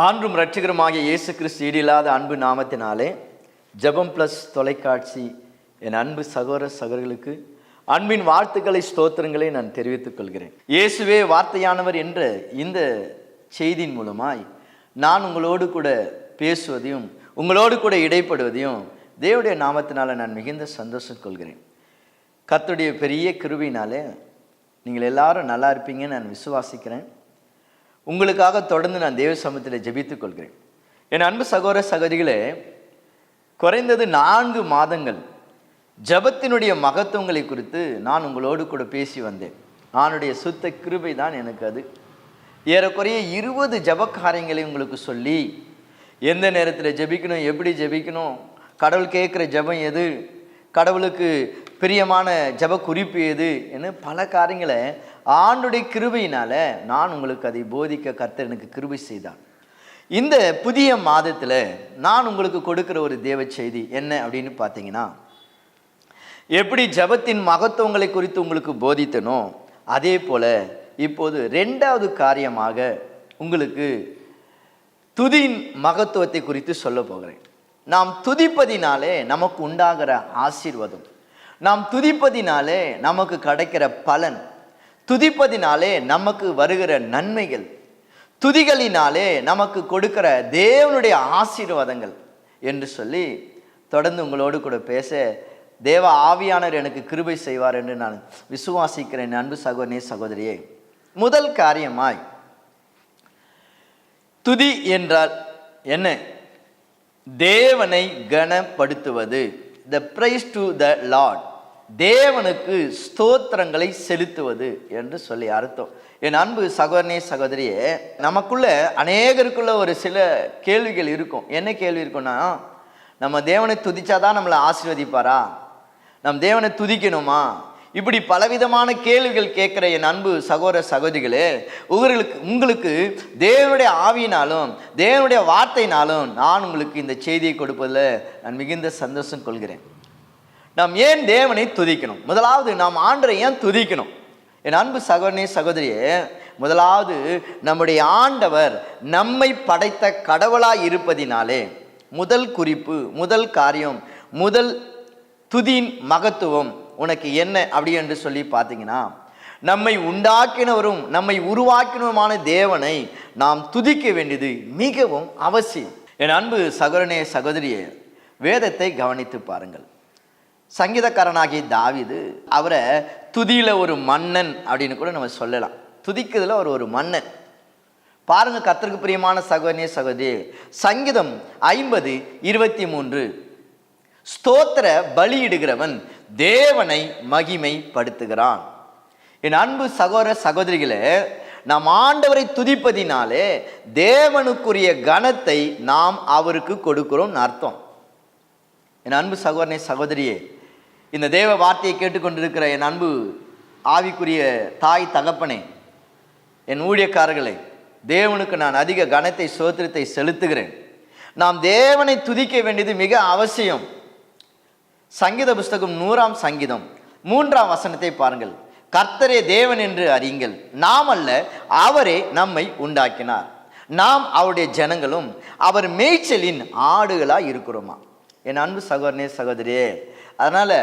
ஆன்றும் இரட்சகருமாகிய இயேசு கிறிஸ்து ஈடில்லாத அன்பு நாமத்தினாலே ஜெபம் ப்ளஸ் தொலைக்காட்சி என் அன்பு சகோதர சகோதரர்களுக்கு அன்பின் வாழ்த்துக்களை ஸ்தோத்திரங்களை நான் தெரிவித்துக் கொள்கிறேன். இயேசுவே வார்த்தையானவர் என்ற இந்த செய்தியின் மூலமாய் நான் உங்களோடு கூட பேசுவதையும் உங்களோடு கூட இடைப்படுவதையும் தேவடைய நாமத்தினால நான் மிகுந்த சந்தோஷம் கொள்கிறேன். கத்துடைய பெரிய கிருவினாலே நீங்கள் எல்லாரும் நல்லா இருப்பீங்கன்னு நான் விசுவாசிக்கிறேன். உங்களுக்காக தொடர்ந்து நான் தேவ சமூகத்தில் ஜெபித்துக் கொள்கிறேன் என் அன்பு சகோதர சகோதரிகளே குறைந்தது நான்கு மாதங்கள் ஜெபத்தினுடைய மகத்துவங்களை குறித்து நான் உங்களோடு கூட பேசி வந்தேன். நானுடைய சுத்த கிருபை தான் எனக்கு அது. ஏறக்குறைய இருபது ஜெப உங்களுக்கு சொல்லி எந்த நேரத்தில் ஜெபிக்கணும் எப்படி ஜெபிக்கணும் கடவுள் கேட்குற ஜெபம் எது கடவுளுக்கு பிரியமான ஜெப குறிப்பு எது என பல காரியங்களை ஆண்டுடைய கிருபையினால நான் உங்களுக்கு அதை போதிக்க கர்த்தர் எனக்கு கிருபை செய்தான் இந்த புதிய மாதத்தில் நான் உங்களுக்கு கொடுக்குற ஒரு தேவ செய்தி என்ன அப்படின்னு பார்த்தீங்கன்னா எப்படி ஜெபத்தின் மகத்துவங்களை குறித்து உங்களுக்கு போதித்தனோ அதே போல இப்போது ரெண்டாவது காரியமாக உங்களுக்கு துதியின் மகத்துவத்தை குறித்து சொல்ல போகிறேன். நாம் துதிப்பதினாலே நமக்கு உண்டாகிற ஆசீர்வாதம் நாம் துதிப்பதினாலே நமக்கு கிடைக்கிற பலன் துதிப்பதினாலே நமக்கு வருகிற நன்மைகள். துதிகளினாலே நமக்கு கொடுக்கிற தேவனுடைய ஆசீர்வாதங்கள் என்று சொல்லி தொடர்ந்து உங்களோடு கூட பேச தேவ ஆவியானர் எனக்கு கிருபை செய்வார் என்று நான் விசுவாசிக்கிறேன். அன்பு சகோதரே சகோதரியே முதல் காரியமாய் துதி என்றால் என்ன? தேவனை கனப்படுத்துவது. The praise to the Lord தேவனுக்கு ஸ்தோத்திரங்களை செலுத்துவது என்று சொல்லி அர்த்தம். என் அன்பு சகோதரனே சகோதரியே நமக்குள்ள அநேகருக்குள்ள ஒரு சில கேள்விகள் இருக்கும். என்ன கேள்வி இருக்கும்னா நம்ம தேவனை துதிச்சாதான் நம்மளை ஆசீர்வதிப்பாரா? நம் தேவனை துதிக்கணுமா? இப்படி பலவிதமான கேள்விகள் கேட்குற என் அன்பு சகோதர சகோதரிகளே உங்களுக்கு உங்களுக்கு தேவனுடைய ஆவியினாலும் தேவனுடைய வார்த்தையினாலும் நான் உங்களுக்கு இந்த செய்தியை கொடுப்பதில் நான் மிகுந்த சந்தோஷம் கொள்கிறேன். நாம் ஏன் தேவனை துதிக்கணும்? முதலாவது நாம் ஆண்டரை ஏன் துதிக்கணும்? என் அன்பு சகோதரனே சகோதரியே முதலாவது நம்முடைய ஆண்டவர் நம்மை படைத்த கடவுளாய் இருப்பதினாலே முதல் குறிப்பு முதல் காரியம் முதல் துதியின் மகத்துவம் உனக்கு என்ன அப்படி என்று சொல்லி பார்த்தீங்கன்னா நம்மை உண்டாக்கினவரும் நம்மை உருவாக்கினவருமான தேவனை நாம் துதிக்க வேண்டியது மிகவும் அவசியம். என் அன்பு சகோதரனே சகோதரியே வேதத்தை கவனித்து பாருங்கள். சங்கீதக்காரனாகிய தாவிது அவரை துதியில் ஒரு மன்னன் அப்படின்னு கூட நம்ம சொல்லலாம். துதிக்கிறதுல அவர் ஒரு மன்னன். பாருங்க கத்திற்கு பிரியமான சகோதரிய சகோதரி. சங்கீதம் ஐம்பது இருபத்தி மூன்று ஸ்தோத்திர பலியிடுகிறவன் தேவனை மகிமைப்படுத்துகிறான். என் அன்பு சகோதர சகோதரிகளே நாம் ஆண்டவரை துதிப்பதினாலே தேவனுக்குரிய கனத்தை நாம் அவருக்கு கொடுக்கிறோம் அர்த்தம். என் அன்பு சகோதரனே சகோதரியே இந்த தேவ வார்த்தையை கேட்டுக்கொண்டிருக்கிற என் அன்பு ஆவிக்குரிய தாய் தகப்பனே என் ஊழியக்காரர்களே தேவனுக்கு நான் அதிக கனத்தை சோத்திரத்தை செலுத்துகிறேன். நாம் தேவனை துதிக்க வேண்டியது மிக அவசியம். சங்கீத புஸ்தகம் நூறாம் சங்கீதம் மூன்றாம் வசனத்தை பாருங்கள். கர்த்தரே தேவன் என்று அறியுங்கள். நாம் அல்ல அவரே நம்மை உண்டாக்கினார். நாம் அவருடைய ஜனங்களும் அவர் மேய்ச்சலின் ஆடுகளாக இருக்கிறோமா? என் அன்பு சகோதரனே சகோதரியே அதனால்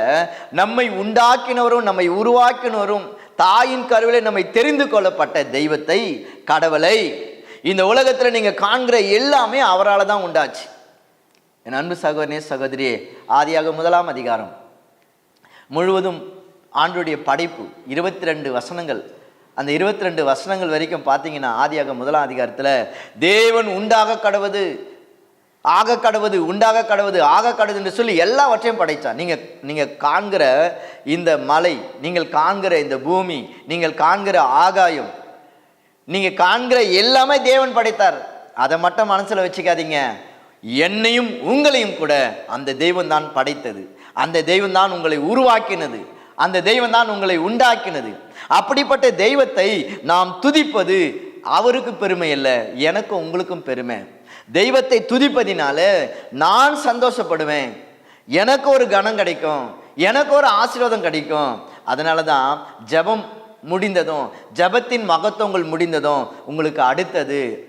நம்மை உண்டாக்கினவரும் நம்மை உருவாக்கினவரும் தாயின் கருவிலே நம்மை தெரிந்து கொள்ளப்பட்ட தெய்வத்தை கடவுளை இந்த உலகத்தில் நீங்கள் காண்கிற எல்லாமே அவரால் தான் உண்டாச்சு. என் அன்பு சகோதரனே சகோதரியே ஆதியாக முதலாம் அதிகாரம். முழுவதும் ஆண்டுடைய படைப்பு இருபத்தி ரெண்டு வசனங்கள். அந்த இருபத்தி ரெண்டு வசனங்கள் வரைக்கும் பார்த்தீங்கன்னா ஆதியாக முதலாம் அதிகாரத்தில் தேவன் உண்டாக கடவுது ஆக கடவுது உண்டாக கடவுது ஆக கடவுது என்று சொல்லி எல்லாவற்றையும் படைத்தான். நீங்கள் நீங்கள் காண்கிற இந்த மலை நீங்கள் காண்கிற இந்த பூமி நீங்கள் காண்கிற ஆகாயம் நீங்கள் காண்கிற எல்லாமே தேவன் படைத்தார். அதை மட்டும் மனசில் வச்சுக்காதீங்க. என்னையும் உங்களையும் கூட அந்த தெய்வம் தான் படைத்தது. அந்த தெய்வம் தான் உங்களை உருவாக்கினது. அந்த தெய்வம் தான் உங்களை உண்டாக்கினது. அப்படிப்பட்ட தெய்வத்தை நாம் துதிப்பது அவருக்கு பெருமை இல்லை எனக்கும் உங்களுக்கும் பெருமை. தெய்வத்தை துதிப்பதினால நான் சந்தோஷப்படுவேன். எனக்கு ஒரு கணம் கிடைக்கும். எனக்கு ஒரு ஆசீர்வாதம் கிடைக்கும். அதனால தான் ஜெபம் முடிந்ததும் ஜெபத்தின் மகத்துவங்கள் முடிந்ததும் உங்களுக்கு அடுத்தது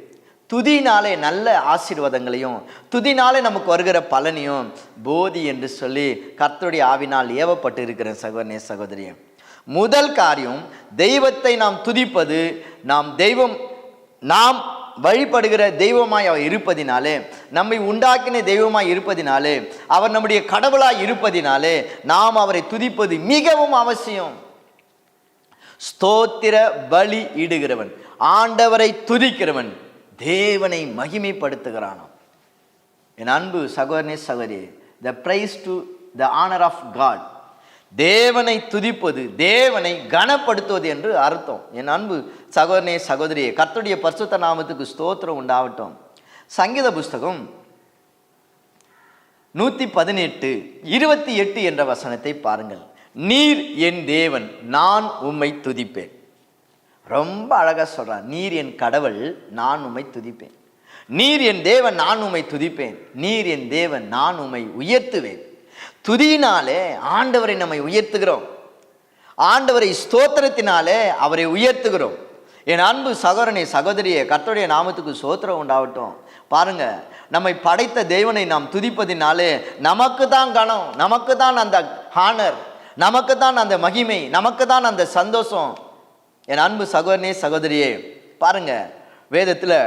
துதினாலே நல்ல ஆசீர்வாதங்களையும் துதினாலே நமக்கு வருகிற பலனையும் போதி என்று சொல்லி கர்த்தருடைய ஆவினால் ஏவப்பட்டு இருக்கிற சகோதரனே சகோதரியே. முதல் காரியம் தெய்வத்தை நாம் துதிப்பது நாம் தெய்வம் நாம் வழிபடுகிற தெய்வமாய் அவர் இருப்பதினாலே நம்மை உண்டாக்கின தெய்வமாய் இருப்பதினாலே அவர் நம்முடைய கடவுளாய் இருப்பதினாலே நாம் அவரை துதிப்பது மிகவும் அவசியம். ஸ்தோத்திர பலி இடுகிறவன் ஆண்டவரை துதிக்கிறவன் தேவனை மகிமைப்படுத்துகிறானாம். என் அன்பு சகோதரனே சகோதரி the praise to the honour of God தேவனை துதிப்பது தேவனை கனப்படுத்துவது என்று அர்த்தம். என் அன்பு சகோதரனே சகோதரியே கர்த்துடைய பரிசுத்த நாமத்துக்கு ஸ்தோத்திரம் உண்டாகட்டும். சங்கீத புஸ்தகம் நூற்றி பதினெட்டு இருபத்தி எட்டு என்ற வசனத்தை பாருங்கள். நீர் என் தேவன் நான் உம்மை துதிப்பேன். ரொம்ப அழகாக சொல்கிறான் நீர் என் கடவுள் நான் உம்மை துதிப்பேன். நீர் என் தேவன் நான் உம்மை துதிப்பேன். நீர் என் தேவன் நான் உம்மை உயர்த்துவேன். துதியினாலே ஆண்டவரை நம்மை உயர்த்துகிறோம். ஆண்டவரை ஸ்தோத்திரத்தினாலே அவரை உயர்த்துகிறோம். என் அன்பு சகோதரனை சகோதரியை கர்த்தருடைய நாமத்துக்கு சோத்திரம் உண்டாகட்டும். பாருங்க நம்மை படைத்த தேவனை நாம் துதிப்பதினாலே நமக்கு தான் கணம் நமக்கு தான் அந்த ஹானர் நமக்கு தான் அந்த மகிமை நமக்கு தான் அந்த சந்தோஷம். என் அன்பு சகோதரனே சகோதரியே பாருங்க வேதத்தில்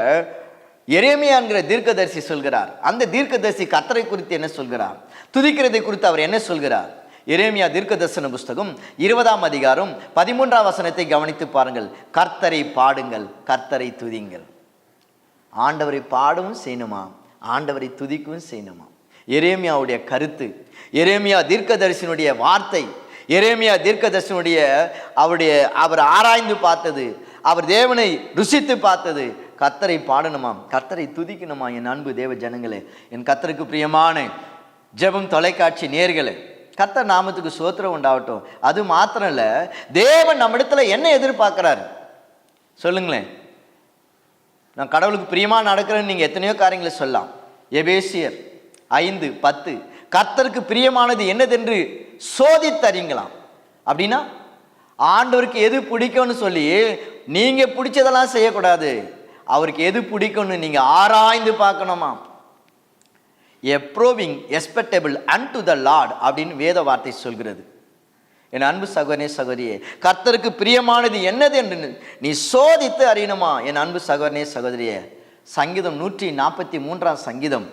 எரேமியாங்கிற தீர்க்கதரிசி சொல்கிறார். அந்த தீர்க்கதரிசி கத்தரை குறித்து என்ன சொல்கிறார்? துதிக்கிறதை குறித்து அவர் என்ன சொல்கிறார்? எரேமியா தீர்க்கதர்சன புஸ்தகம் இருபதாம் அதிகாரம் பதிமூன்றாம் வசனத்தை கவனித்து பாருங்கள். கர்த்தரை பாடுங்கள் கர்த்தரை துதிங்கள். ஆண்டவரை பாடவும் செய்யணுமா? ஆண்டவரை துதிக்கவும் செய்யணுமா? எரேமியாவுடைய கருத்து எரேமியா தீர்க்கதரிசனுடைய வார்த்தை எரேமியா தீர்க்கதரிசனுடைய அவருடைய அவர் ஆராய்ந்து பார்த்தது அவர் தேவனை ருசித்து பார்த்தது. கர்த்தரை பாடணுமாம் கர்த்தரை துதிக்கணுமா? என் அன்பு தேவ ஜனங்களே என் கர்த்தருக்கு பிரியமான ஜெபம் தொலைக்காட்சி நேர்களே கர்த்தர் நாமத்துக்கு சோத்திரம் உண்டாகட்டும். அது மாத்திரம் இல்லை தேவன் நம்மிடத்தில் என்ன எதிர்பார்க்குறாரு? சொல்லுங்களேன். நான் கடவுளுக்கு பிரியமாக நடக்கிறேன்னு நீங்கள் எத்தனையோ காரியங்களை சொல்லலாம். எபேசியர் ஐந்து பத்து. கர்த்தருக்கு பிரியமானது என்னதென்று சோதித்தறிங்களாம் அப்படின்னா ஆண்டவருக்கு எது பிடிக்கும்னு சொல்லி நீங்கள் பிடிச்சதெல்லாம் செய்யக்கூடாது. அவருக்கு எது பிடிக்கும்னு நீங்கள் ஆராய்ந்து பார்க்கணுமா approving acceptable unto the Lord அப்படின்னு வேத வார்த்தை சொல்கிறது. என் அன்பு சகோதரே சகோதரியே கர்த்தருக்கு பிரியமானது என்னது என்று நீ சோதித்து அறியணுமா? என் அன்பு சகோதரனே சகோதரியே சங்கீதம் நூற்றி நாற்பத்தி மூன்றாம் சங்கீதம்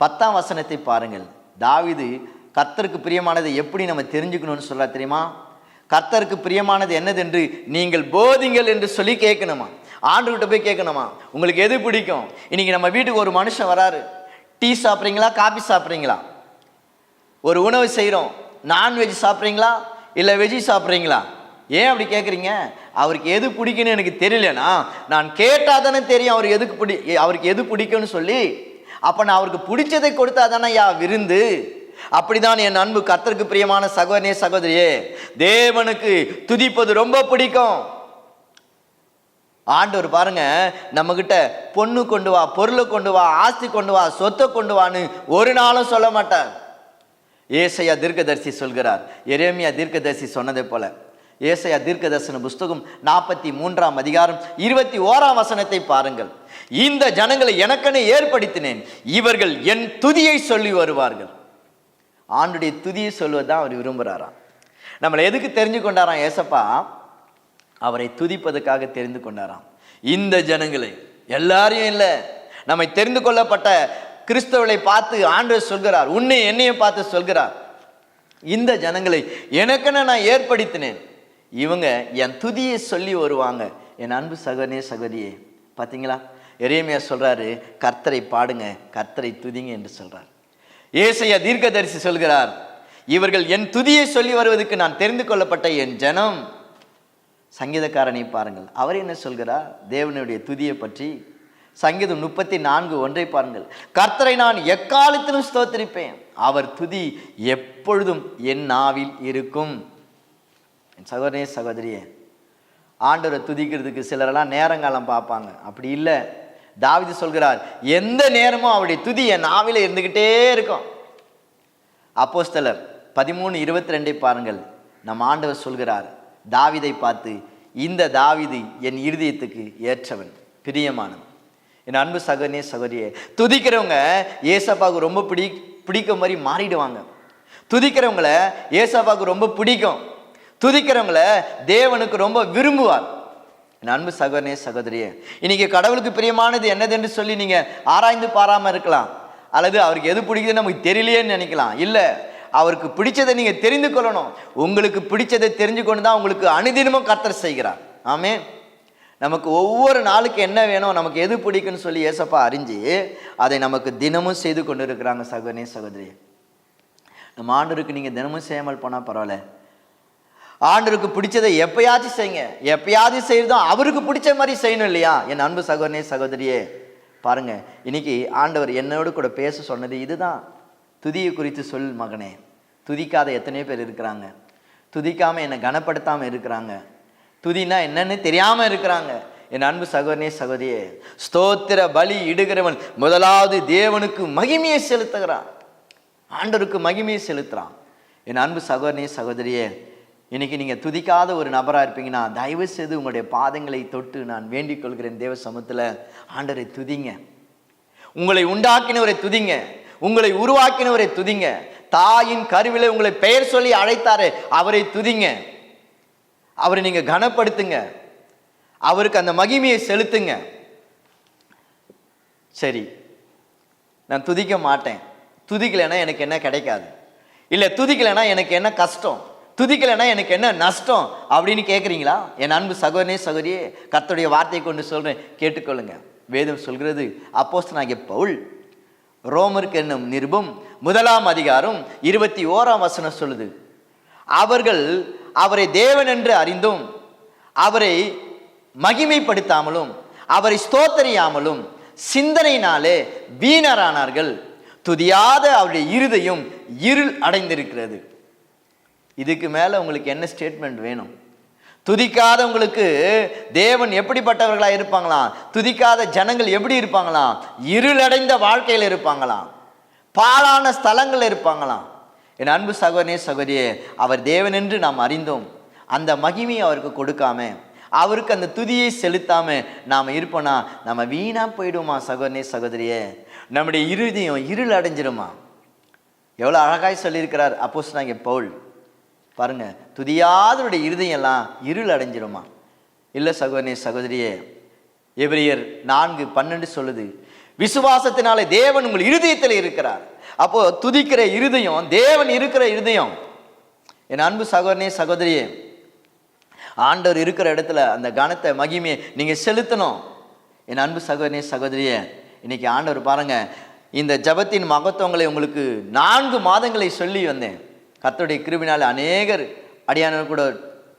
பத்தாம் வசனத்தை பாருங்கள். தாவிது கர்த்தருக்கு பிரியமானது எப்படி நம்ம தெரிஞ்சுக்கணும்னு சொல்ல தெரியுமா? கர்த்தருக்கு பிரியமானது என்னது என்று நீங்கள் போதிங்கள் என்று சொல்லி கேட்கணுமா? ஆண்டுகிட்ட போய் கேட்கணுமா? உங்களுக்கு எது பிடிக்கும்? இன்னைக்கு நம்ம வீட்டுக்கு ஒரு மனுஷன் வராரு. டீ சாப்பிட்றீங்களா காபி சாப்பிட்றீங்களா? ஒரு உணவு செய்கிறோம் நான்வெஜ் சாப்பிட்றீங்களா இல்லை வெஜ்ஜி சாப்பிட்றீங்களா? ஏன் அப்படி கேட்குறீங்க அவருக்கு எது பிடிக்குன்னு எனக்கு தெரியலனா நான் கேட்டால் தானே தெரியும் அவருக்கு எதுக்கு பிடி அவருக்கு எது பிடிக்கும்னு சொல்லி. அப்போ நான் அவருக்கு பிடிச்சதை கொடுத்தா தானே யா விருந்து. அப்படிதான் என் அன்பு கர்த்தருக்கு பிரியமான சகோதரியே சகோதரியே. தேவனுக்கு துதிப்பது ரொம்ப பிடிக்கும். ஆண்டவர் பாருங்க நம்மக்கிட்ட பொண்ணு கொண்டு வா பொருளை கொண்டு வா ஆஸ்தி கொண்டு வா சொத்தை கொண்டு வான்னு ஒரு நாளும் சொல்ல மாட்டார். ஏசையா தீர்க்கதரிசி சொல்கிறார். எரேமியா தீர்க்கதரிசி சொன்னதை போல. ஏசையா தீர்க்கதர்சன புஸ்தகம் நாற்பத்தி மூன்றாம் அதிகாரம் இருபத்தி ஓராம் வசனத்தை பாருங்கள். இந்த ஜனங்களை எனக்கென ஏற்படுத்தினேன் இவர்கள் என் துதியை சொல்லி வருவார்கள். ஆண்டுடைய துதியை சொல்வதுதான் அவர் விரும்புகிறாராம் நம்மளை எதுக்கு தெரிஞ்சு கொண்டாராம் ஏசப்பா? அவரை துதிப்பதற்காக தெரிந்து கொண்டாராம். இந்த ஜனங்களை எல்லாரையும் இல்லை நம்மை தெரிந்து கொள்ளப்பட்ட கிறிஸ்தவர்களை பார்த்து ஆண்டவர் சொல்கிறார் உன்னை என்னையும் பார்த்து சொல்கிறார். இந்த ஜனங்களை எனக்கென நான் ஏற்படுத்தினேன். இவங்க என் துதியை சொல்லி வருவாங்க. என் அன்பு சகோதரே சகோதரியே பார்த்தீங்களா? எரேமியா சொல்கிறாரு கர்த்தரை பாடுங்க கர்த்தரை துதிங்க என்று சொல்கிறார் ஏசையா தீர்க்கதரிசி சொல்கிறார் இவர்கள் என் துதியை சொல்லி வருவதற்கு நான் தெரிந்து கொள்ளப்பட்ட என் ஜனம் சங்கீதக்காரனை பாருங்கள். அவர் என்ன சொல்கிறார்? தேவனுடைய துதியை பற்றி சங்கீதம் முப்பத்தி நான்கு ஒன்றை பாருங்கள். கர்த்தரை நான் எக்காலத்திலும் ஸ்தோத்திரிப்பேன். அவர் துதி எப்பொழுதும் என் நாவில் இருக்கும். என் சகோதரனே சகோதரியே ஆண்டவரை துதிக்கிறதுக்கு சிலரெல்லாம் நேரங்காலம் பார்ப்பாங்க. அப்படி இல்லை. தாவிது சொல்கிறார் எந்த நேரமும் அவருடைய துதி என் நாவில் இருந்துக்கிட்டே இருக்கும். அப்போஸ்தலர் பதிமூணு இருபத்தி ரெண்டை பாருங்கள். நம் ஆண்டவர் சொல்கிறார் தாவிதை பார்த்து இந்த தாவிது என் இருதயத்துக்கு ஏற்றவன் பிரியமானவன். என் அன்பு சகோதரனே சகோதரியே துதிக்கிறவங்க ஏசப்பாவுக்கு ரொம்ப பிடி பிடிக்க மாதிரி மாறிடுவாங்க. துதிக்கிறவங்கள ஏசப்பாவுக்கு ரொம்ப பிடிக்கும். துதிக்கிறவங்கள தேவனுக்கு ரொம்ப விரும்புவார். என் அன்பு சகோதரனே சகோதரியே இன்னைக்கு கடவுளுக்கு பிரியமானது என்னதென்று சொல்லி நீங்கள் ஆராய்ந்து பாராமல் இருக்கலாம். அல்லது அவருக்கு எது பிடிக்குதுன்னு நமக்கு தெரியலையேன்னு நினைக்கலாம். இல்லை அவருக்கு பிடிச்சதை நீங்கள் தெரிந்து கொள்ளணும். உங்களுக்கு பிடிச்சதை தெரிஞ்சு கொண்டு தான் உங்களுக்கு அனுதினமும் கர்த்தர் செய்கிறார். ஆமே நமக்கு ஒவ்வொரு நாளுக்கு என்ன வேணும் நமக்கு எது பிடிக்குன்னு சொல்லி ஏசப்பா அறிஞ்சு அதை நமக்கு தினமும் செய்து கொண்டு இருக்கிறாங்க சகோதரே சகோதரி நம்ம ஆண்டருக்கு நீங்கள் தினமும் செய்யாமல் போனால் பரவாயில்ல. ஆண்டருக்கு பிடிச்சதை எப்பயாச்சும் செய்யுங்க. எப்பயாவது செய்யறதும் அவருக்கு பிடிச்ச மாதிரி செய்யணும் இல்லையா? என் அன்பு சகோதரனே சகோதரியே. பாருங்க இன்னைக்கு ஆண்டவர் என்னோடு கூட பேச சொன்னது இதுதான். துதியை குறித்து சொல் மகனே. துதிக்காத எத்தனையோ பேர் இருக்கிறாங்க. துதிக்காமல் என்னை கனப்படுத்தாமல் இருக்கிறாங்க. துதினா என்னன்னு தெரியாமல் இருக்கிறாங்க. என் அன்பு சகோதரனே சகோதரியே ஸ்தோத்திர பலி இடுகிறவன் முதலாவது தேவனுக்கு மகிமையை செலுத்துகிறான். ஆண்டவருக்கு மகிமையை செலுத்துகிறான் என் அன்பு சகோதரனே சகோதரியே இன்றைக்கி நீங்கள் துதிக்காத ஒரு நபராக இருப்பீங்கன்னா தயவு செய்து உங்களுடைய பாதங்களை தொட்டு நான் வேண்டிக் கொள்கிறேன் தேவ சமூகத்தில். ஆண்டரை துதிங்க. உங்களை உண்டாக்கினவரை துதிங்க. உங்களை உருவாக்கினவரை துதிங்க. தாயின் கருவில உங்களை பெயர் சொல்லி அழைத்தாரு அவரை துதிங்க. அவரை நீங்க கனப்படுத்துங்க. அவருக்கு அந்த மகிமையை செலுத்துங்க. சரி நான் துதிக்க மாட்டேன். துதிக்கலைன்னா எனக்கு என்ன கிடைக்காது. இல்லை துதிக்கலைன்னா எனக்கு என்ன கஷ்டம்? துதிக்கலைன்னா எனக்கு என்ன நஷ்டம்? அப்படின்னு கேட்குறீங்களா என் அன்பு சகோதரனே சகோதரியே கத்தோடைய வார்த்தையை கொண்டு சொல்கிறேன் கேட்டுக்கொள்ளுங்க. வேதம் சொல்கிறது அப்போஸ்தலனாகிய பவுல் ரோமருக்கு என்னும் நிருபம் முதலாம் அதிகாரம் இருபத்தி ஓராம் வசனம் சொல்லுது. அவர்கள் அவரை தேவன் என்று அறிந்தும் அவரை மகிமைப்படுத்தாமலும் அவரை ஸ்தோத்தரியாமலும் சிந்தனையினாலே வீணரானார்கள். துதியாத அவருடைய இருதையும் இருள் அடைந்திருக்கிறது. இதுக்கு மேலே உங்களுக்கு என்ன ஸ்டேட்மெண்ட் வேணும்? துதிக்காதவங்களுக்கு தேவன் எப்படிப்பட்டவர்களாக இருப்பாங்களாம்? துதிக்காத ஜனங்கள் எப்படி இருப்பாங்களாம்? இருளடைந்த வாழ்க்கையில் இருப்பாங்களாம். பாழான ஸ்தலங்களில் இருப்பாங்களாம். என் அன்பு சகோதரனே சகோதரியே அவர் தேவன் என்று நாம் அறிந்தோம். அந்த மகிமையை அவருக்கு கொடுக்காம அவருக்கு அந்த துதியை செலுத்தாம நாம் இருப்போனா நம்ம வீணாக போயிடுவோமா சகோதரனே சகோதரியே? நம்முடைய இருதயம் இருள் அடைஞ்சிருமா எவ்வளோ அழகாய் சொல்லியிருக்கிறார் அப்போஸ் நாங்கள் பவுல். பாருங்கள் துதியாதருடைய இருதயம் எல்லாம் இருள் அடைஞ்சிருமா? இல்லை சகோதரனே சகோதரியே எபிரியர் நான்கு பன்னெண்டு சொல்லுது விசுவாசத்தினாலே தேவன் உங்கள் இருதயத்தில் இருக்கிறார். அப்போ துதிக்கிற இருதயம் தேவன் இருக்கிற இருதயம். என் அன்பு சகோதரனே சகோதரியே ஆண்டவர் இருக்கிற இடத்துல அந்த கனத்தை மகிமையை நீங்கள் செலுத்தணும். என் அன்பு சகோதரனே சகோதரியே இன்னைக்கு ஆண்டவர் பாருங்க இந்த ஜபத்தின் மகத்துவங்களை உங்களுக்கு நான்கு மாதங்களை சொல்லி வந்தேன். கர்த்தருடைய கிருபினால் அநேகர் அடியானவர் கூட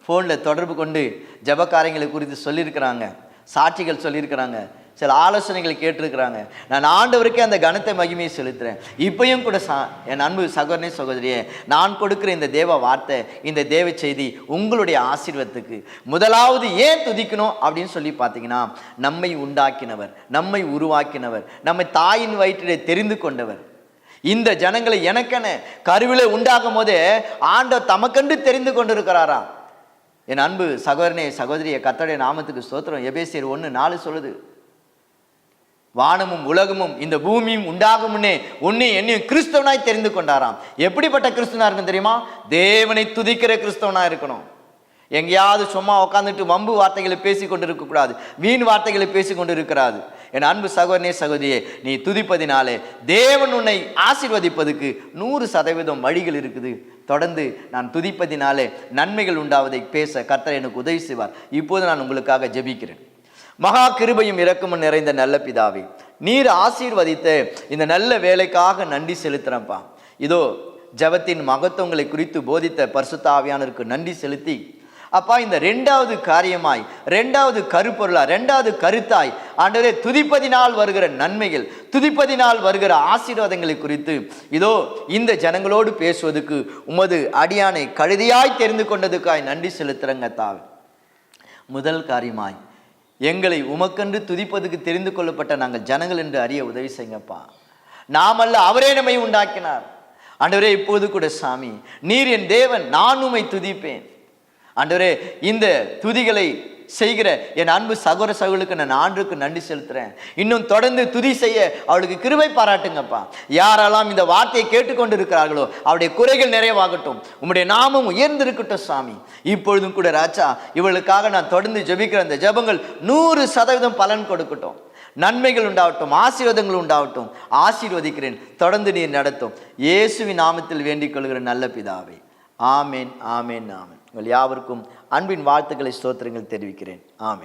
ஃபோனில் தொடர்பு கொண்டு ஜபக்காரங்களை குறித்து சொல்லியிருக்கிறாங்க. சாட்சிகள் சொல்லியிருக்கிறாங்க. சில ஆலோசனைகளை கேட்டிருக்கிறாங்க. நான் ஆண்டவருக்கே அந்த கனத்தை மகிமையை செலுத்துகிறேன் இப்பயும் கூட சா என் அன்பு சகோதரனே சகோதரியே நான் கொடுக்குற இந்த தேவ வார்த்தை இந்த தேவ செய்தி உங்களுடைய ஆசீர்வத்துக்கு முதலாவது ஏன் துதிக்கணும் அப்படின்னு சொல்லி பார்த்தீங்கன்னா நம்மை உண்டாக்கினவர் நம்மை உருவாக்கினவர் நம்மை தாயின் வயிற்றிலே தெரிந்து கொண்டவர். இந்த ஜனங்களை எனக்கென கருவிலே உண்டாகும் போதே ஆண்டவர் தமக்கண்டு தெரிந்து கொண்டிருக்கிறாராம். என் அன்பு சகோதரனே சகோதரியை கத்தடைய நாமத்துக்கு ஸ்தோத்திரம். எபேசியர் ஒன்று நாலு சொல்லுது. வானமும் உலகமும் இந்த பூமியும் உண்டாகும் முன்னே உன்னை என்னையும் கிறிஸ்தவனாய் தெரிந்து கொண்டாராம். எப்படிப்பட்ட கிறிஸ்தவனாக இருக்கும் தெரியுமா? தேவனை துதிக்கிற கிறிஸ்தவனாக இருக்கணும். எங்கேயாவது சும்மா உட்காந்துட்டு வம்பு வார்த்தைகளை பேசி கொண்டு இருக்கக்கூடாது வீண் வார்த்தைகளை பேசி கொண்டு இருக்கிறாது என் அன்பு சகோதரனே சகோதரியே நீ துதிப்பதினாலே தேவன் உன்னை ஆசீர்வதிப்பதுக்கு நூறு சதவீதம் வழிகள் இருக்குது. தொடர்ந்து நான் துதிப்பதினாலே நன்மைகள் உண்டாவதை பேச கர்த்தர் எனக்கு உதவி செய்வார். இப்போது நான் உங்களுக்காக ஜெபிக்கிறேன். மகா கிருபையும் இரக்கமும் நிறைந்த நல்ல பிதாவே நீர் ஆசீர்வதித்த இந்த நல்ல வேலைக்காக நன்றி செலுத்துறேன்ப்பா இதோ ஜபத்தின் மகத்துவங்களை குறித்து போதித்த பரிசுத்த ஆவியானருக்கு நன்றி செலுத்தி அப்பா இந்த ரெண்டாவது காரியமாய் ரெண்டாவது கருப்பொருளா ரெண்டாவது கருத்தாய் ஆண்டவரே துதிப்பதினால் வருகிற நன்மைகள் துதிப்பதினால் வருகிற ஆசீர்வாதங்களை குறித்து இதோ இந்த ஜனங்களோடு பேசுவதற்கு உமது அடியானை கழுதியாய் தெரிந்து கொண்டதுக்காய் நன்றி செலுத்துறங்க தாவே. முதல் காரியமாய் எங்களை உமக்கென்று துதிப்பதுக்கு தெரிந்து கொள்ளப்பட்ட நாங்கள் ஜனங்கள் என்று அறிய உதவி செய்யுங்கப்பா. நாமல்ல அவரே நம்மை உண்டாக்கினார். ஆண்டவரே இப்போது கூட சாமி நீர் என் தேவன் நான் உமை துதிப்பேன். ஆண்டவரே இந்த துதிகளை செய்கிற என் அன்பு சகோர சகோதரர்களுக்கு நான் ஆண்டுக்கு நன்றி செலுத்துறேன். இன்னும் தொடர்ந்து துதி செய்ய அவளுக்கு கிருபை பாராட்டுங்கப்பா. யாரெல்லாம் இந்த வார்த்தையை கேட்டுக்கொண்டு இருக்கிறார்களோ அவருடைய குறைகள் நிறைவாகட்டும். உம்முடைய நாமம் உயர்ந்திருக்கட்டும் சாமி. இப்பொழுதும் கூட ராஜா இவளுக்காக நான் தொடர்ந்து ஜபிக்கிற அந்த ஜெபங்கள் நூறு சதவீதம் பலன் கொடுக்கட்டும். நன்மைகள் உண்டாகட்டும் ஆசீர்வாதங்கள் உண்டாகட்டும். ஆசீர்வதிக்கிறேன். தொடர்ந்து நீர் நடத்தும். இயேசுவின் நாமத்தில் வேண்டிக் கொள்கிற நல்ல பிதாவே. ஆமேன் ஆமேன் ஆமேன். உங்கள் யாவருக்கும் அன்பின் வாழ்த்துக்களை ஸ்தோத்திரங்கள் தெரிவிக்கிறேன். ஆமை